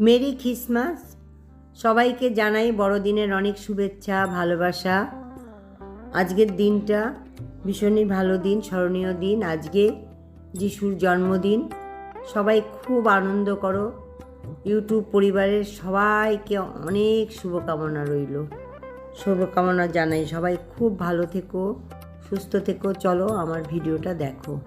Mary Christmas সবাইকে জানাই বড়দিনের অনেক শুভেচ্ছা, ভালোবাসা। আজকের দিনটা ভীষণই ভালো দিন, স্মরণীয় দিন। আজকে যিশুর জন্মদিন। সবাই খুব আনন্দ করো। ইউটিউব পরিবারের সবাইকে অনেক শুভকামনা রইল। শুভকামনা জানাই। সবাই খুব ভালো থেকো, সুস্থ থেকো। চলো আমার ভিডিওটা দেখো।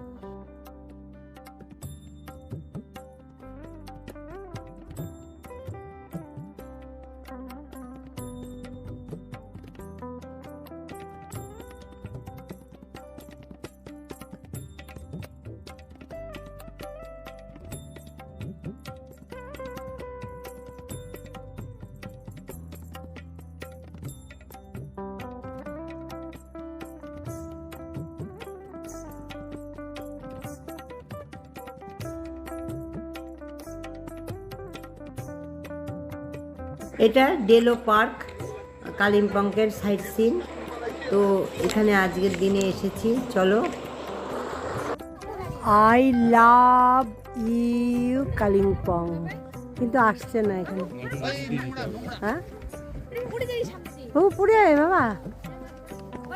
এটা ডেলো পার্ক কালিম্পংয়ের সাইড সিন তো এখানে আজকের দিনে এসেছি চলো। আই লাভ ইউ কালিম্পং কিন্তু আসছে না এখানে। হ্যাঁ? ও পড়ে যাবে বাবা।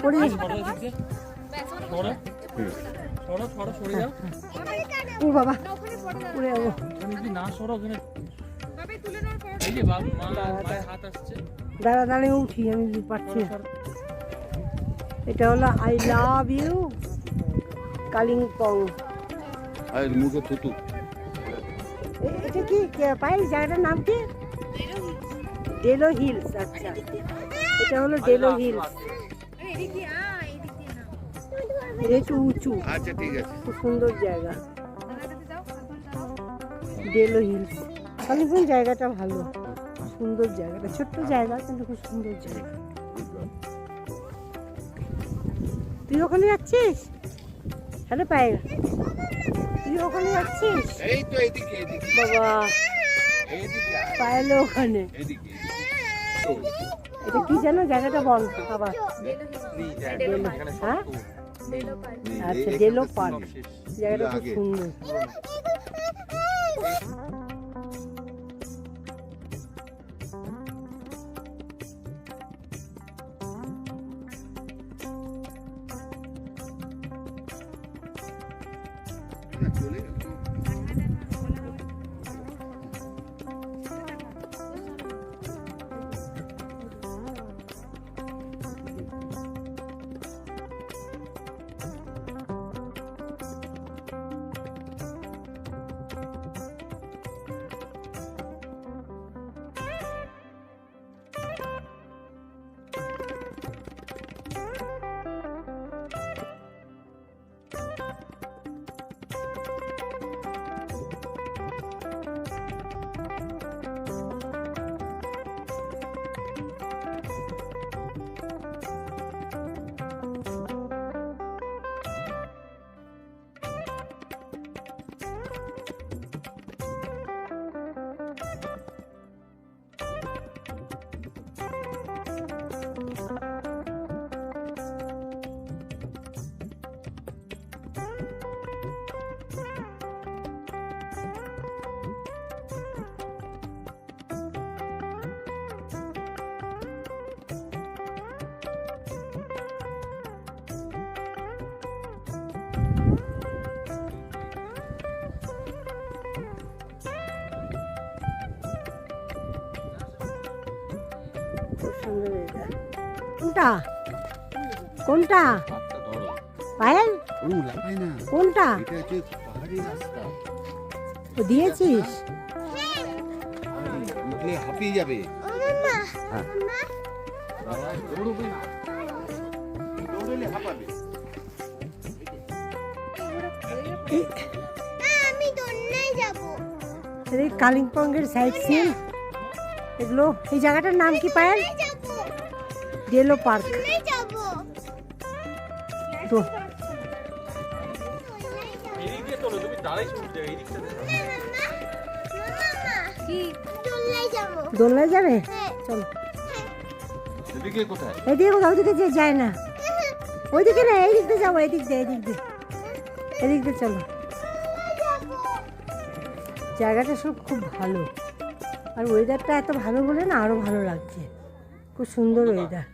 পড়ে ও বাবা পড়ে যাব দাঁড়া দাঁড়িয়ে উঠি আমি পাচ্ছি এটা হলো আই লাভ ইউ কালিম্পং। আর মুখে থুতু। এটা কি পায়েল জায়গাটার নাম কি? ডেলো হিলস আচ্ছা। এটা হলো ডেলো হিলস একটু উঁচু। আচ্ছা ঠিক আছে। খুব সুন্দর জায়গা। ডেলো হিলস কালিম্পং জায়গাটা ভালো সুন্দর জায়গাটা ছোট্ট জায়গা কিন্তু খুব সুন্দর জায়গা। তুই ওখানে যাচ্ছিস? হ্যালো পায়েল। তুই ওখানে যাচ্ছিস? এই তো এদিকে এদিকে। বাবা এদিকে পায়েল ওখানে। এদিকে। এটা কি যেন? জায়গাটা বল আবার। হ্যাঁ? আচ্ছা ডেলো পার্ক। জায়গাটা খুব সুন্দর। চলে গেল খুব সুন্দর এটা কোনটা? কোনটা? পায়েল? কোনটা? দিয়েছিস? উঠলে হাঁপিয়ে যাবে হ্যাঁ। কালিম্পংয়ের সাইড সিন এগুলো এই জায়গাটার নাম কি পায়েল? ডেলো পার্ক তো। দোলনায় যাবে? চলো। এদিকে কোথায় এদিকে কোথাও ওদিকে যে যায় না। ওইদিকে না এই দিক দিয়ে যাব এদিক দিয়ে এদিক দিয়ে। এদিক দিয়ে চলো। জায়গাটা সব খুব ভালো। আর ওয়েদারটা এত ভালো বলে না আরও ভালো লাগছে। খুব সুন্দর ওয়েদার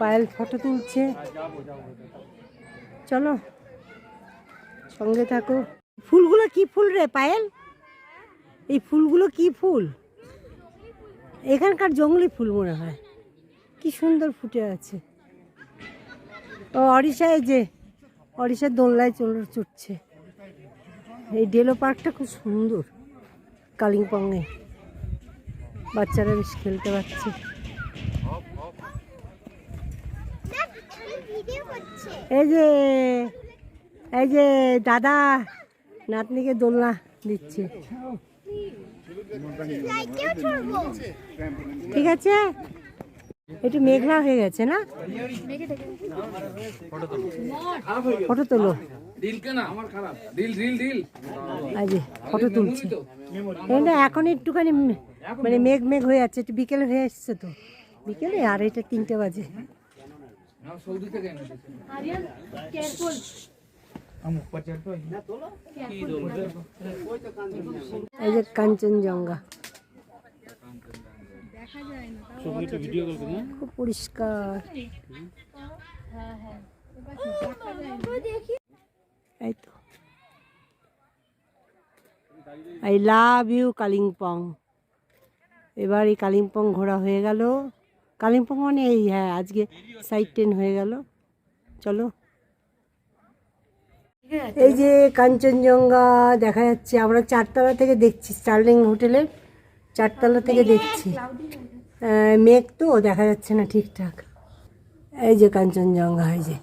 পায়েল ফটো তুলছে। চলো, সঙ্গে থাকো। ফুলগুলো কি ফুল রে পায়েল? এই ফুলগুলো কি ফুল? এখানকার জঙ্গলি ফুল মনে হয়। কি সুন্দর ফুটে আছে। ও, অরিশায় যে, অরিশার দোলনায় চল, চড়ছে। এই ডেলো পার্কটা খুব সুন্দর কালিম্পংয়ে। বাচ্চারা বেশ খেলতে পারছে। এই যে এই যে দাদা নাতনিকে দোলনা দিচ্ছে। ঠিক আছে? একটু মেঘলা হয়ে গেছে না? ফটো তোলো। ফটো তুলছি। এখন একটুখানি মানে মেঘ মেঘ হয়ে যাচ্ছে, একটু বিকেলে হয়ে এসছে তো। বিকেলে আর এটা তিনটে বাজে। এই যে কাঞ্চনজঙ্ঘা। খুব পরিষ্কার। তো। আই লাভ ইউ কালিম্পং এবার এই কালিম্পং ঘোরা হয়ে গেল। কালিম্পং মানে এই হ্যাঁ আজকে সাইড টেন হয়ে গেল। চলো। এই যে কাঞ্চনজঙ্ঘা দেখা যাচ্ছে, আমরা চারতলা থেকে দেখছি স্টার্লিং হোটেলের চারতলা থেকে দেখছি। মেঘ তো দেখা যাচ্ছে না ঠিকঠাক। এই যে কাঞ্চনজঙ্ঘা এই যে।